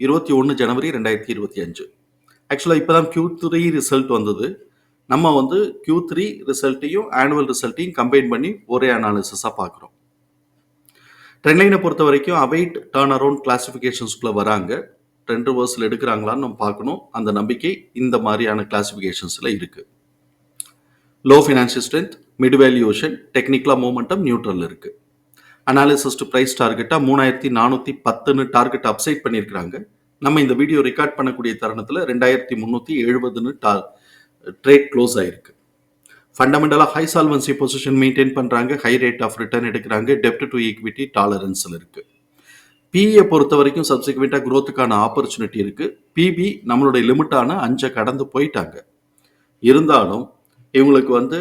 இருபத்தி ஒன்று ஜனவரி ரெண்டாயிரத்தி இருபத்தி அஞ்சு. ஆக்சுவலாக இப்போ தான் கியூ த்ரீ ரிசல்ட் வந்தது. நம்ம வந்து கியூ த்ரீ ரிசல்ட்டையும் ஆனுவல் ரிசல்ட்டையும் கம்பைன் பண்ணி ஒரே அனாலிசிஸாக பார்க்குறோம் ட்ரெண்ட்லைனை பொறுத்த வரைக்கும் அவைட் டேர்ன் அரவுண்ட் கிளாஸிஃபிகேஷன்ஸ்குள்ளே வராங்க. ட்ரெண்ட் ரிவர்ஸில் எடுக்கிறாங்களான்னு நம்ம பார்க்கணும். அந்த நம்பிக்கை இந்த மாதிரியான கிளாஸிஃபிகேஷன்ஸில் இருக்குது low financial strength mid valuation டெக்னிக்கலாக மூமெண்டம் நியூட்ரல் இருக்குது அனாலிசிஸ் டு ப்ரைஸ் டார்கெட்டாக மூணாயிரத்தி நானூற்றி பத்துன்னு டார்கெட் அப்சைட் பண்ணியிருக்கிறாங்க. நம்ம இந்த வீடியோ ரெக்கார்ட் பண்ணக்கூடிய தருணத்தில் ரெண்டாயிரத்தி முந்நூற்றி எழுபதுன்னு டா ட்ரேட் க்ளோஸ் ஆயிருக்கு. ஃபண்டமெண்டலாக ஹை சால்வன்சி பொசிஷன் மெயின்டைன் பண்ணுறாங்க ஹை ரேட் ஆஃப் ரிட்டர்ன் எடுக்கிறாங்க. டெப்ட் டு ஈக்விட்டி டாலரன்ஸில் இருக்குது பிஇயை பொறுத்த வரைக்கும் சப்சிக்வெண்ட்டாக க்ரோத்துக்கான ஆப்பர்ச்சுனிட்டி இருக்குது பிபி நம்மளுடைய லிமிட்டான அஞ்சை கடந்து போயிட்டாங்க. இருந்தாலும் இவங்களுக்கு வந்து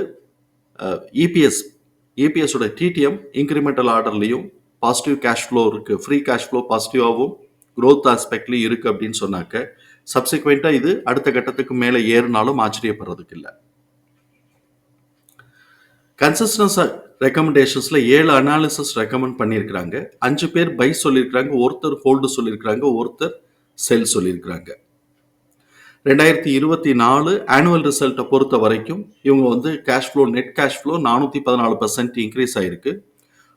இபிஎஸ் ஏபிஎஸோட டிடிஎம் இன்க்ரிமெண்டல் ஆர்டர்லையும் பாசிட்டிவ் கேஷ் ஃப்ளோ இருக்குது ஃப்ரீ கேஷ் ஃப்ளோ பாசிட்டிவாகவும் க்ரோத் ஆஸ்பெக்ட்லையும் இருக்குது அப்படின்னு சொன்னாக்க சப்சிக்வெண்ட்டாக இது அடுத்த கட்டத்துக்கு மேலே ஏறினாலும் ஆச்சரியப்படுறதுக்கு இல்லை. கன்சிஸ்டன்ஸ் ரெக்கமெண்டேஷன்ஸில் ஏழு அனாலிசிஸ் ரெக்கமெண்ட் பண்ணியிருக்கிறாங்க. அஞ்சு பேர் பை சொல்லியிருக்கிறாங்க ஒருத்தர் ஹோல்டு சொல்லியிருக்கிறாங்க ஒருத்தர் செல் சொல்லியிருக்கிறாங்க. ரெண்டாயிரத்தி இருபத்தி நாலு ஆனுவல் ரிசல்ட்டை பொறுத்த வரைக்கும் இவங்க வந்து cash flow net cash flow நானூற்றி பதினாலு பர்சன்ட் இன்க்ரீஸ் ஆயிருக்கு.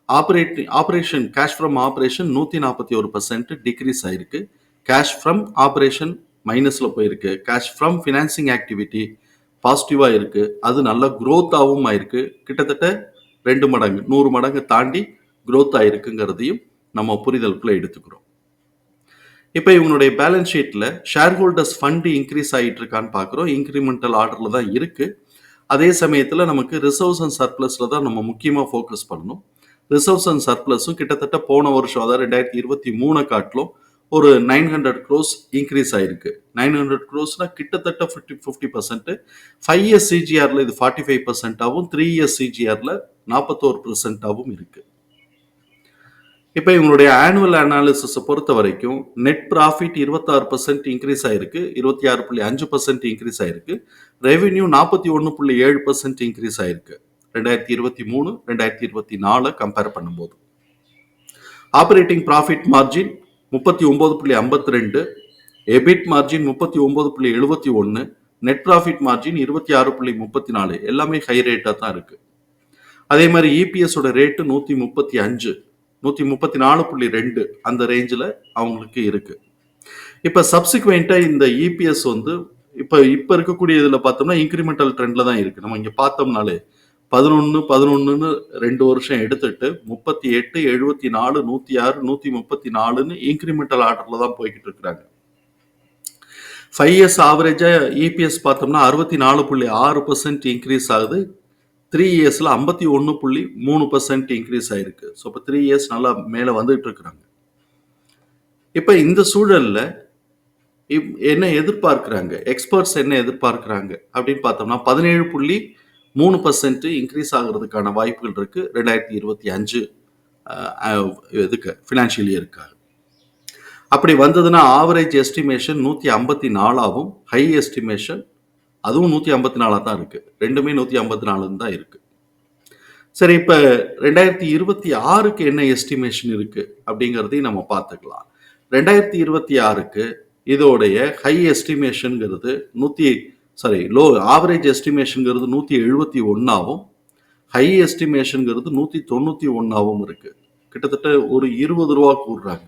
Operate operation cash from operation நூற்றி நாற்பத்தி ஒரு பர்சன்ட் டிக்ரீஸ் ஆயிருக்கு. கேஷ் ஃப்ரம் ஆப்ரேஷன் மைனஸில் போயிருக்கு. கேஷ் ஃப்ரம் ஃபினான்சிங் ஆக்டிவிட்டி பாசிட்டிவாக இருக்குது அது நல்ல க்ரோத்தாகவும் ஆயிருக்கு. கிட்டத்தட்ட ரெண்டு மடங்கு நூறு மடங்கு தாண்டி க்ரோத் ஆயிருக்குங்கிறதையும் நம்ம புரிதலுக்குள்ளே எடுத்துக்கிறோம். இப்போ இவங்களுடைய பேலன்ஸ் ஷீட்டில் ஷேர் ஹோல்டர்ஸ் ஃபண்டு இன்க்ரீஸ் ஆகிட்டு இருக்கான்னு பார்க்குறோம் இன்க்ரிமெண்டல் ஆர்டரில் தான் இருக்குது அதே சமயத்தில் நமக்கு ரிசர்வ்ஸ் அண்ட் சர்ப்ளஸில் தான் நம்ம முக்கியமாக ஃபோக்கஸ் பண்ணணும். ரிசர்வ்ஸ் அண்ட் சர்ப்ளஸும் கிட்டத்தட்ட போன வருஷம் அதாவது ரெண்டாயிரத்தி இருபத்தி மூணு காட்டிலும் ஒரு நைன் ஹண்ட்ரட் க்ரோஸ் இன்க்ரீஸ் ஆயிருக்கு. நைன் ஹண்ட்ரட் க்ரோஸ்னால் கிட்டத்தட்ட fifty fifty percent five years சிஜிஆரில் இது ஃபார்ட்டி ஃபைவ் பர்சன்ட்டாகவும் த்ரீ இயர்ஸ் சிஜிஆரில் நாற்பத்தோரு பர்சன்ட்டாகவும் இருக்குது இப்போ இவங்களுடைய ஆனுவல் அனாலிசிஸை பொறுத்த வரைக்கும் நெட் ப்ராஃபிட் இருபத்தாறு பர்சன்ட் இன்க்ரீஸ் ஆயிருக்கு இருபத்தி ஆறு புள்ளி அஞ்சு பர்சன்ட் இன்க்ரீஸ் ஆயிருக்கு ரெவென்யூ நாற்பத்தி ஒன்று புள்ளி ஏழு பர்சன்ட் இன்க்ரீஸ் ஆயிருக்கு. ரெண்டாயிரத்தி இருபத்தி மூணு ரெண்டாயிரத்தி இருபத்தி நாலு கம்பேர் பண்ணும்போது. ஆப்ரேட்டிங் ப்ராஃபிட் மார்ஜின் முப்பத்தி ஒம்பது புள்ளி ஐம்பத்தி ரெண்டு எபிட் மார்ஜின் முப்பத்தி ஒம்பது புள்ளி எழுபத்தி ஒன்று நெட் ப்ராஃபிட் மார்ஜின் இருபத்தி ஆறு புள்ளி முப்பத்தி நாலு எல்லாமே ஹை ரேட்டாக தான் இருக்குது அதே மாதிரி இபிஎஸோட ரேட்டு நூற்றி முப்பத்தி அஞ்சு நூற்றி முப்பத்தி நாலு புள்ளி ரெண்டு அந்த ரேஞ்சில் அவங்களுக்கு இருக்குது இப்போ சப்சிக்வெண்ட்டாக இந்த இபிஎஸ் வந்து இப்போ இப்போ இருக்கக்கூடிய இதில் பார்த்தோம்னா இன்க்ரிமெண்டல் ட்ரெண்டில் தான் இருக்குது நம்ம இங்கே பார்த்தோம்னாலே பதினொன்று பதினொன்றுன்னு ரெண்டு வருஷம் எடுத்துட்டு முப்பத்தி எட்டு எழுபத்தி நாலு நூற்றி ஆறு நூற்றி முப்பத்தி நாலுன்னு இன்க்ரிமெண்டல் ஆர்டரில் தான் போய்கிட்டு இருக்கிறாங்க. ஃபைவ் இயர்ஸ் ஆவரேஜாக இபிஎஸ் பார்த்தோம்னா அறுபத்தி நாலு புள்ளி ஆறு பர்சன்ட் இன்க்ரீஸ் ஆகுது. த்ரீ இயர்ஸில் ஐம்பத்தி ஒன்று புள்ளி மூணு பர்சன்ட் இன்க்ரீஸ் ஆகிருக்கு ஸோ இப்போ த்ரீ இயர்ஸ் நல்லா மேலே வந்துகிட்டு இருக்கிறாங்க. இப்போ இந்த சூழலில் இப் என்ன எதிர்பார்க்குறாங்க? எக்ஸ்பர்ட்ஸ் என்ன எதிர்பார்க்குறாங்க? அப்படின்னு பார்த்தோம்னா பதினேழு புள்ளி மூணு பர்சன்ட் இன்க்ரீஸ் ஆகிறதுக்கான வாய்ப்புகள் இருக்குது ரெண்டாயிரத்தி இருபத்தி அஞ்சு இதுக்கு ஃபினான்ஷியல் இயருக்காக அப்படி வந்ததுன்னா ஆவரேஜ் எஸ்டிமேஷன் நூற்றி ஐம்பத்தி நாலாகவும் ஹை எஸ்டிமேஷன் அதுவும் நூற்றி ஐம்பத்தி நாலாக தான் இருக்குது ரெண்டுமே நூற்றி ஐம்பத்தி நாலுன்னு தான் இருக்குது சரி இப்போ ரெண்டாயிரத்தி இருபத்தி ஆறுக்கு என்ன எஸ்டிமேஷன் இருக்குது அப்படிங்கிறதையும் நம்ம பார்த்துக்கலாம். ரெண்டாயிரத்தி இருபத்தி ஆறுக்கு இதோடைய ஹை எஸ்டிமேஷனுங்கிறது நூற்றி சாரி லோ ஆவரேஜ் எஸ்டிமேஷனுங்கிறது நூற்றி எழுபத்தி ஒன்றாவும் ஹை எஸ்டிமேஷனுங்கிறது நூற்றி தொண்ணூற்றி ஒன்றாவும் இருக்குது கிட்டத்தட்ட ஒரு இருபது ரூபா கூடுறாங்க.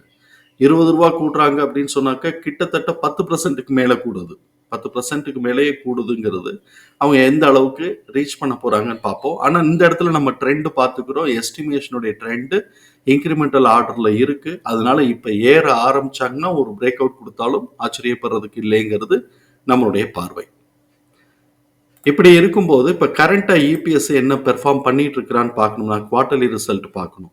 இருபது ரூபா கூட்டுறாங்க அப்படின்னு சொன்னாக்க கிட்டத்தட்ட பத்து பர்சன்ட்டுக்கு மேலே கூடுது. பத்து பர்சன்ட்டுக்கு மேலேயே கூடுதுங்கிறது. அவங்க எந்த அளவுக்கு ரீச் பண்ண போகிறாங்கன்னு பார்ப்போம். ஆனால் இந்த இடத்துல நம்ம ட்ரெண்டு பார்த்துக்கிறோம். எஸ்டிமேஷனுடைய ட்ரெண்டு இன்க்ரிமெண்டல் ஆர்டரில் இருக்குது அதனால இப்போ ஏற ஆரம்பிச்சாங்கன்னா ஒரு பிரேக் அவுட் கொடுத்தாலும் ஆச்சரியப்படுறதுக்கு இல்லைங்கிறது நம்மளுடைய பார்வை. இப்படி இருக்கும்போது இப்போ கரண்ட்டாக இபிஎஸ் என்ன பெர்ஃபார்ம் பண்ணிட்டு இருக்கிறான்னு பார்க்கணும்னா குவார்ட்டர்லி ரிசல்ட் பார்க்கணும்.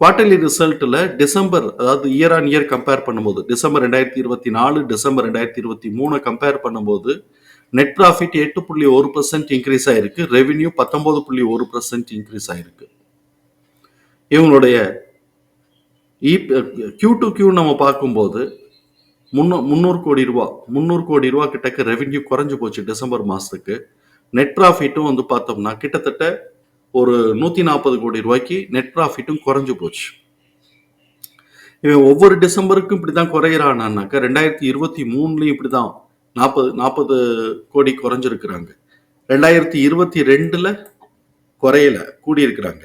குவார்டர்லி ரிசல்ட்டில் டிசம்பர் அதாவது இயர் ஆன் இயர் கம்பேர் பண்ணும்போது டிசம்பர் ரெண்டாயிரத்தி இருபத்தி நாலு டிசம்பர் ரெண்டாயிரத்தி இருபத்தி மூணு கம்பேர் பண்ணும்போது நெட் ப்ராஃபிட் எட்டு புள்ளி ஒரு பர்சன்ட் இன்க்ரீஸ் ஆயிருக்கு ரெவின்யூ பத்தொன்பது புள்ளி ஒரு பர்சன்ட் இன்க்ரீஸ் ஆயிருக்கு. இவங்களுடைய கியூ டு கியூ நம்ம பார்க்கும்போது முன்னூ முந்நூறு கோடி ரூபா முந்நூறு கோடி ரூபா கிட்டக்க ரெவென்யூ குறைஞ்சு போச்சு டிசம்பர் மாதத்துக்கு நெட் ப்ராஃபிட்டும் வந்து பார்த்தோம்னா கிட்டத்தட்ட ஒரு நூற்றி நாற்பது கோடி ரூபாய்க்கு நெட் ப்ராஃபிட்டும் குறைஞ்சு போச்சு. இவன் ஒவ்வொரு டிசம்பருக்கும் இப்படி தான் குறையிறானாக்கா ரெண்டாயிரத்தி இருபத்தி மூணுலையும் இப்படி தான் நாற்பது நாற்பது கோடி குறைஞ்சிருக்கிறாங்க. ரெண்டாயிரத்தி இருபத்தி ரெண்டில் குறையல கூடியிருக்கிறாங்க.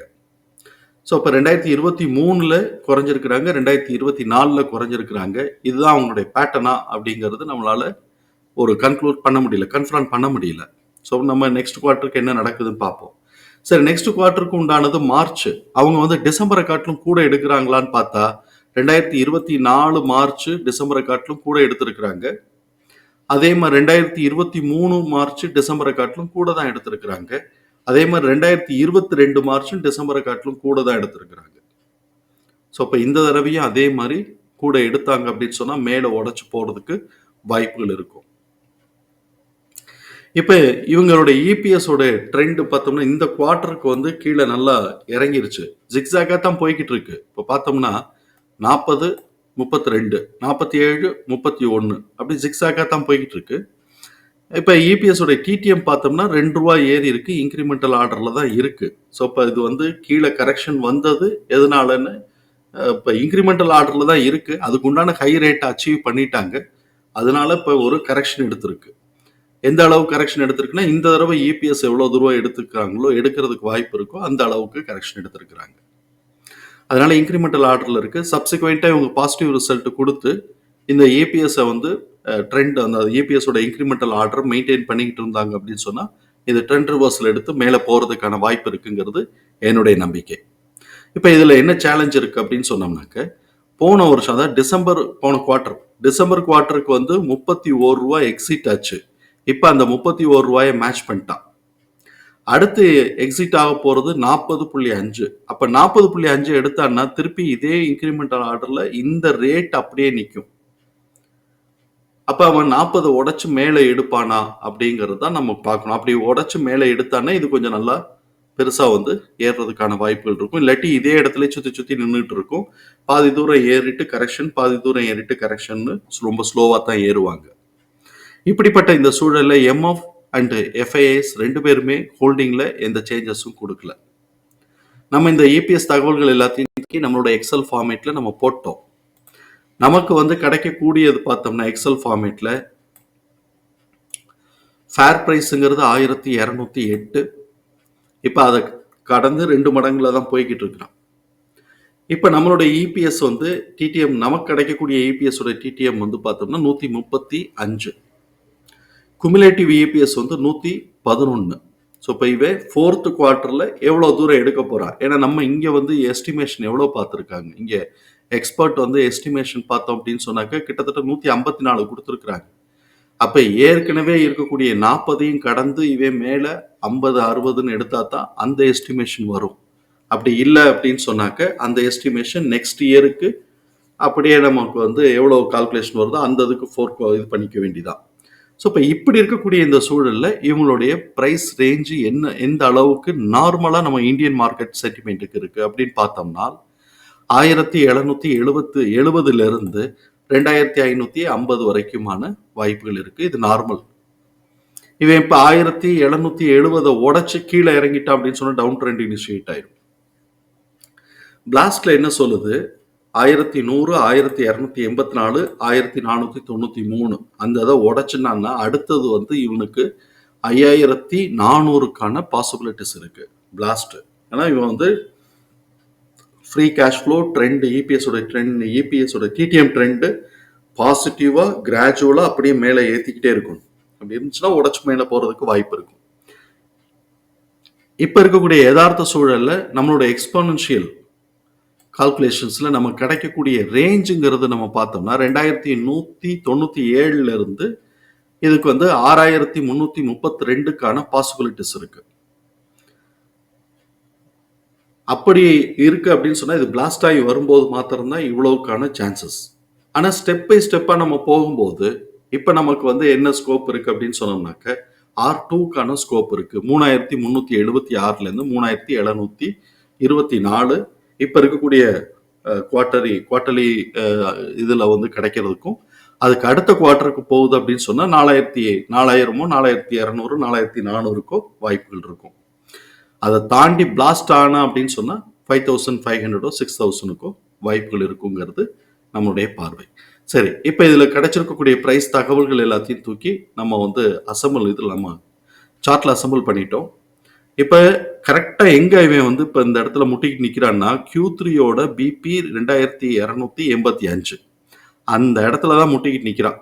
ஸோ இப்போ ரெண்டாயிரத்தி இருபத்தி மூணில் குறைஞ்சிருக்கிறாங்க ரெண்டாயிரத்தி இருபத்தி நாலில் குறைஞ்சிருக்கிறாங்க. இதுதான் அவங்களுடைய பேட்டனா அப்படிங்கிறது நம்மளால ஒரு கன்க்ளூட் பண்ண முடியல கன்ஃபர்ம் பண்ண முடியல. ஸோ நம்ம நெக்ஸ்ட் குவார்ட்டருக்கு என்ன நடக்குதுன்னு பார்ப்போம். சரி நெக்ஸ்ட் குவார்ட்டருக்கு உண்டானது மார்ச் அவங்க வந்து டிசம்பரை காட்டிலும் கூட எடுக்கிறாங்களான்னு பார்த்தா ரெண்டாயிரத்தி இருபத்தி நாலு மார்ச் டிசம்பரை காட்டிலும் கூட எடுத்திருக்கிறாங்க. அதே மாதிரி ரெண்டாயிரத்தி இருபத்தி மூணு மார்ச் டிசம்பரை காட்டிலும் கூட தான் எடுத்திருக்கிறாங்க. அதே மாதிரி ரெண்டாயிரத்தி இருபத்தி ரெண்டு மார்ச்சும் டிசம்பரை காட்டிலும் கூட தான் எடுத்திருக்கிறாங்க. ஸோ இப்போ இந்த தடவையும் அதே மாதிரி கூட எடுத்தாங்க அப்படின்னு சொன்னால் மேலே உடச்சி போகிறதுக்கு வாய்ப்புகள் இருக்கும். இப்போ இவங்களுடைய இபிஎஸோட ட்ரெண்ட் பார்த்தோம்னா இந்த குவார்ட்டருக்கு வந்து கீழே நல்லா இறங்கிருச்சு. ஜிக்ஸாக்காக தான் போய்கிட்டு இருக்கு. இப்போ பார்த்தோம்னா நாற்பது முப்பத்தி ரெண்டு நாற்பத்தி ஏழு முப்பத்தி ஒன்று அப்படி ஜிக்ஸாக்காக தான் போய்கிட்டு இருக்கு. இப்போ இபிஎஸோட டிடிஎம் பார்த்தோம்னா ரெண்டு ரூபா ஏறி இருக்கு. இன்க்ரிமெண்டல் ஆர்டரில் தான் இருக்கு. ஸோ இப்போ இது வந்து கீழே கரெக்ஷன் வந்தது. எதனாலன்னு இப்போ இன்க்ரிமெண்டல் ஆர்டரில் தான் இருக்கு. அதுக்குண்டான ஹை ரேட்டை அச்சீவ் பண்ணிட்டாங்க. அதனால இப்போ ஒரு கரெக்ஷன் எடுத்திருக்கு. எந்த அளவு கரெக்ஷன் எடுத்திருக்குன்னா இந்த தடவை இபிஎஸ் எவ்வளோ தூரம் எடுத்துக்கிறாங்களோ எடுக்கிறதுக்கு வாய்ப்பு இருக்கோ அந்த அளவுக்கு கரெக்ஷன் எடுத்திருக்கிறாங்க. அதனால இன்க்ரிமெண்டல் ஆர்டரில் இருக்கு. சப்சிக்வெண்ட்டாக இவங்க பாசிட்டிவ் ரிசல்ட் கொடுத்து இந்த ஏபிஎஸ்ஸை வந்து ட்ரெண்ட் அந்த ஏபிஎஸோட இன்க்ரிமெண்டல் ஆர்டர் மெயின்டைன் பண்ணிக்கிட்டு இருந்தாங்க அப்படின்னு சொன்னால் இது ட்ரெண்ட் ரிவர்ஸில் எடுத்து மேலே போகிறதுக்கான வாய்ப்பு இருக்குங்கிறது என்னுடைய நம்பிக்கை. இப்போ இதில் என்ன சேலஞ்ச் இருக்குது அப்படின்னு சொன்னோம்னாக்க போன வருஷம் அதாவது டிசம்பர் போன குவார்ட்டர் டிசம்பர் குவார்ட்டருக்கு வந்து முப்பத்தி ஓரு ரூபா எக்ஸிட் ஆச்சு. இப்போ அந்த முப்பத்தி ஓரு ரூபாயை மேட்ச் பண்ணிட்டான். அடுத்து எக்ஸிட் ஆக போகிறது நாற்பது புள்ளி அஞ்சு. அப்போ நாற்பது புள்ளி அஞ்சு எடுத்தான்னா திருப்பி இதே இன்க்ரிமெண்டல் ஆர்டரில் இந்த ரேட் அப்படியே நிற்கும் அப்போ அவன் நாற்பது உடச்சி மேலே எடுப்பானா அப்படிங்கிறது தான் நம்ம பார்க்கணும். அப்படி உடச்சி மேலே எடுத்தானே இது கொஞ்சம் நல்லா பெருசாக வந்து ஏறுறதுக்கான வாய்ப்புகள் இருக்கும். இல்லாட்டி இதே இடத்துல சுற்றி சுற்றி நின்றுட்டு இருக்கும். பாதி தூரம் ஏறிட்டு கரெக்ஷன் பாதி தூரம் ஏறிட்டு கரெக்ஷன்னு ரொம்ப ஸ்லோவாக தான் ஏறுவாங்க. இப்படிப்பட்ட இந்த சூழலில் எம்எஃப் அண்டு எஃப்ஐஎஸ் ரெண்டு பேருமே ஹோல்டிங்கில் எந்த சேஞ்சஸும் கொடுக்கல. நம்ம இந்த ஏபிஎஸ் தகவல்கள் எல்லாத்தையும் நம்மளோட எக்ஸல் ஃபார்மேட்டில் நம்ம போட்டோம். நமக்கு வந்து கிடைக்கக்கூடியது பார்த்தோம்னா எக்ஸல் ஃபார்மேட்டில் ஃபேர் ப்ரைஸுங்கிறது ஆயிரத்தி இரநூத்தி எட்டு. இப்போ அதை கடந்து ரெண்டு மடங்குல தான் போய்கிட்டு இருக்கிறான் இப்போ நம்மளுடைய இபிஎஸ் வந்து டிடிஎம் நமக்கு கிடைக்கக்கூடிய இபிஎஸோட டிடிஎம் வந்து பார்த்தோம்னா நூற்றி முப்பத்தி அஞ்சு. குமுலேட்டிவ் இபிஎஸ் வந்து நூற்றி பதினொன்று ஸோ இப்போ இவே ஃபோர்த்து குவார்ட்டரில் எவ்வளோ தூரம் எடுக்க போகிறா ஏன்னா நம்ம இங்கே வந்து எஸ்டிமேஷன் எவ்வளோ பார்த்துருக்காங்க? இங்கே எக்ஸ்பர்ட் வந்து எஸ்டிமேஷன் பார்த்தோம் அப்படின்னு சொன்னாக்க கிட்டத்தட்ட நூற்றி ஐம்பத்தி நாலு கொடுத்துருக்குறாங்க. அப்போ ஏற்கனவே இருக்கக்கூடிய நாற்பதையும் கடந்து இவே மேலே ஐம்பது அறுபதுன்னு எடுத்தா தான் அந்த எஸ்டிமேஷன் வரும். அப்படி இல்லை அப்படின்னு சொன்னாக்க அந்த எஸ்டிமேஷன் நெக்ஸ்ட் இயருக்கு அப்படியே நமக்கு வந்து எவ்வளோ கால்குலேஷன் வருதோ அந்த இதுக்கு ஃபோர் இது பண்ணிக்க வேண்டியதான் ஸோ இப்போ இப்படி இருக்கக்கூடிய இந்த சூழலில் இவங்களுடைய ப்ரைஸ் ரேஞ்சு என்ன எந்த அளவுக்கு நார்மலாக நம்ம இந்தியன் மார்க்கெட் சென்டிமெண்ட்டுக்கு இருக்குது அப்படின்னு பார்த்தோம்னா ஆயிரத்தி எழுநூற்றி எழுபத்து எழுபதுலேருந்து ரெண்டாயிரத்தி ஐநூற்றி ஐம்பது வரைக்குமான வாய்ப்புகள் இருக்குது இது நார்மல் இவன் இப்போ ஆயிரத்தி எழுநூற்றி எழுபதை உடச்சி கீழே இறங்கிட்டான் அப்படின்னு சொன்னால் டவுன் ட்ரெண்ட் இனிஷியேட் ஆயிடும் பிளாஸ்ட்ல என்ன சொல்லுது? ஆயிரத்தி நூறு ஆயிரத்தி இரநூத்தி எண்பத்தி நாலு ஆயிரத்தி நானூற்றி தொண்ணூற்றி மூணு. அந்த இதை உடச்சுனான்னா அடுத்தது வந்து இவனுக்கு ஐயாயிரத்தி நானூறுக்கான பாசிபிலிட்டிஸ் இருக்குது பிளாஸ்ட்டு ஏன்னா இவன் வந்து ஃப்ரீ கேஷ் ஃப்ளோ ட்ரெண்டு இபிஎஸோட ட்ரெண்ட் இபிஎஸோட டிடிஎம் ட்ரெண்டு பாசிட்டிவாக கிராஜுவலாக அப்படியே மேலே ஏற்றிக்கிட்டே இருக்கும் அப்படி இருந்துச்சுன்னா உடச்சு மேலே போகிறதுக்கு வாய்ப்பு இருக்கும். இப்போ இருக்கக்கூடிய யதார்த்த சூழலில் நம்மளோட எக்ஸ்போனன்ஷியல் கால்குலேஷன்ஸில் நம்ம கிடைக்கக்கூடிய ரேஞ்சுங்கிறது நம்ம பார்த்தோம்னா ரெண்டாயிரத்தி நூற்றி தொண்ணூற்றி ஏழுலேருந்து இதுக்கு வந்து ஆறாயிரத்தி முந்நூற்றி முப்பத்தி ரெண்டுக்கான பாசிபிலிட்டிஸ் இருக்கு. அப்படி இருக்கு அப்படின்னு சொன்னால் இது பிளாஸ்ட் ஆகி வரும்போது மாத்திரம்தான் இவ்வளவுக்கான சான்சஸ் ஆனால் ஸ்டெப் பை ஸ்டெப்பாக நம்ம போகும்போது இப்போ நமக்கு வந்து என்ன ஸ்கோப் இருக்குது அப்படின்னு சொன்னோம்னாக்க ஆர் டூக்கான ஸ்கோப் இருக்குது மூணாயிரத்தி முந்நூற்றி எழுபத்தி ஆறுலேருந்து மூணாயிரத்தி எழுநூற்றி இருபத்தி நாலு இப்போ இருக்கக்கூடிய குவார்ட்டரி குவார்டர்லி இதில் வந்து கிடைக்கிறதுக்கும் அதுக்கு அடுத்த குவார்ட்டருக்கு போகுது அப்படின்னு சொன்னால் நாலாயிரத்தி நாலாயிரமோ நாலாயிரத்தி இரநூறு நாலாயிரத்தி நானூறுக்கோ வாய்ப்புகள் இருக்கும். அதை தாண்டி பிளாஸ்ட் ஆனா அப்படின்னு சொன்னால் ஃபைவ் தௌசண்ட் ஃபைவ் ஹண்ட்ரடோ சிக்ஸ் தௌசண்ட்க்கோ வாய்ப்புகள் இருக்குங்கிறது நம்மளுடைய பார்வை. சரி இப்போ இதில் கிடைச்சிருக்கக்கூடிய ப்ரைஸ் தகவல்கள் எல்லாத்தையும் தூக்கி நம்ம வந்து அசம்பிள் இதில் நம்ம சார்ட்டில் அசம்பிள் பண்ணிட்டோம். இப்போ கரெக்டாக எங்கே இவன் வந்து இப்போ இந்த இடத்துல முட்டிக்கிட்டு நிற்கிறான்னா கியூ த்ரீயோட பிபி ரெண்டாயிரத்தி இரநூத்தி எண்பத்தி அஞ்சு. அந்த இடத்துல தான் முட்டிக்கிட்டு நிற்கிறான்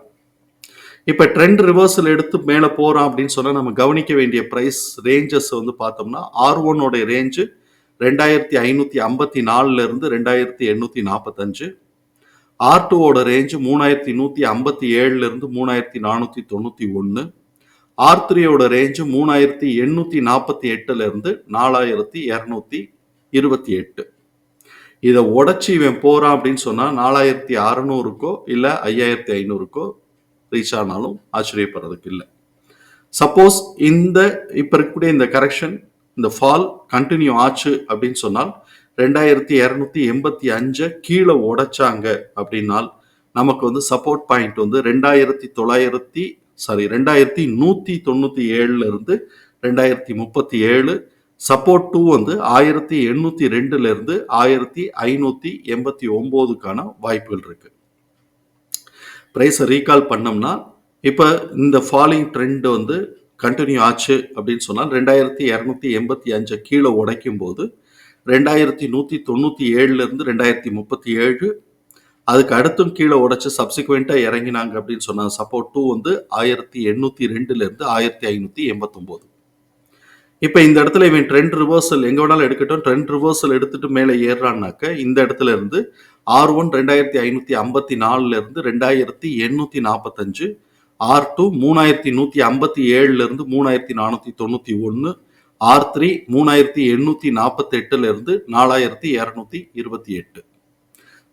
இப்போ ட்ரெண்ட் ரிவர்சல் எடுத்து மேலே போகிறான் அப்படின்னு சொன்னால் நம்ம கவனிக்க வேண்டிய ப்ரைஸ் ரேஞ்சஸ் வந்து பார்த்தோம்னா ஆர் ஒன்னோடைய ரேஞ்சு ரெண்டாயிரத்தி ஐநூற்றி ஐம்பத்தி நாலுலேருந்து ரெண்டாயிரத்தி எண்ணூற்றி நாற்பத்தஞ்சு. ஆர் டூவோட ரேஞ்சு மூணாயிரத்தி நூற்றி ஐம்பத்தி ஏழுலேருந்து மூணாயிரத்தி நானூற்றி தொண்ணூற்றி ஒன்று ஆர் த்ரீயோட ரேஞ்சு மூணாயிரத்தி எண்ணூற்றி நாற்பத்தி எட்டுலேருந்து நாலாயிரத்தி இரநூத்தி இருபத்தி எட்டு. இதை உடச்சி இவன் போகிறான் அப்படின்னு சொன்னால் நாலாயிரத்தி அறநூறுக்கோ இல்லை ஐயாயிரத்தி ஐநூறுக்கோ ரீச் ஆனாலும் ஆச்சரியப்படுறதுக்கு இல்லை. சப்போஸ் இந்த இப்போ இருக்கக்கூடிய இந்த கரெக்ஷன் இந்த ஃபால் கண்டினியூ ஆச்சு அப்படின்னு சொன்னால் ரெண்டாயிரத்தி இரநூத்தி எண்பத்தி அஞ்சை கீழே உடைச்சாங்க அப்படின்னால் நமக்கு வந்து சப்போர்ட் பாயிண்ட் வந்து ரெண்டாயிரத்தி தொள்ளாயிரத்தி சாரி ரெண்டாயிரத்தி நூற்றி தொண்ணூற்றி ஏழுலேருந்து ரெண்டாயிரத்தி முப்பத்தி ஏழு சப்போர்ட் டூ வந்து ஆயிரத்தி எண்ணூற்றி ரெண்டுலேருந்து ஆயிரத்தி ஐநூற்றி எண்பத்தி ஒம்போதுக்கான வாய்ப்புகள் இருக்கு. ப்ரைஸை ரீகால் பண்ணோம்னா இப்போ இந்த ஃபாலிங் ட்ரெண்ட் வந்து கண்டினியூ ஆச்சு அப்படின்னு சொன்னால் ரெண்டாயிரத்தி இரநூத்தி எண்பத்தி அஞ்சை கீழே உடைக்கும் போது ரெண்டாயிரத்தி நூற்றி தொண்ணூற்றி ஏழுலேருந்து ரெண்டாயிரத்தி முப்பத்தி ஏழு அதுக்கு அடுத்தும் கீழே உடைச்சு சப்சிக்வெண்ட்டாக இறங்கினாங்க அப்படின்னு சொன்னாங்க. சப்போர்ட் டூ வந்து ஆயிரத்தி எண்ணூற்றி ரெண்டுலேருந்து ஆயிரத்தி ஐநூற்றி எண்பத்தொம்போது. இப்போ இந்த இடத்துல இவன் ட்ரெண்ட் ரிவர்சல் எங்கே வேணாலும் எடுக்கட்டும். ட்ரெண்ட் ரிவர்சல் எடுத்துட்டு மேலே ஏறுறான்னாக்க இந்த இடத்துல இருந்து ஆர் ஒன் ரெண்டாயிரத்தி ஐநூற்றி ஐம்பத்தி நாலுலேருந்து ரெண்டாயிரத்தி எண்ணூற்றி நாற்பத்தஞ்சு ஆர் டூ மூணாயிரத்தி நூற்றி ஐம்பத்தி ஏழுலேருந்து மூணாயிரத்தி நானூற்றி தொண்ணூற்றி ஒன்று ஆர் த்ரீ மூணாயிரத்தி எண்ணூற்றி நாற்பத்தெட்டுலேருந்து நாலாயிரத்தி இரநூத்தி இருபத்தி எட்டு.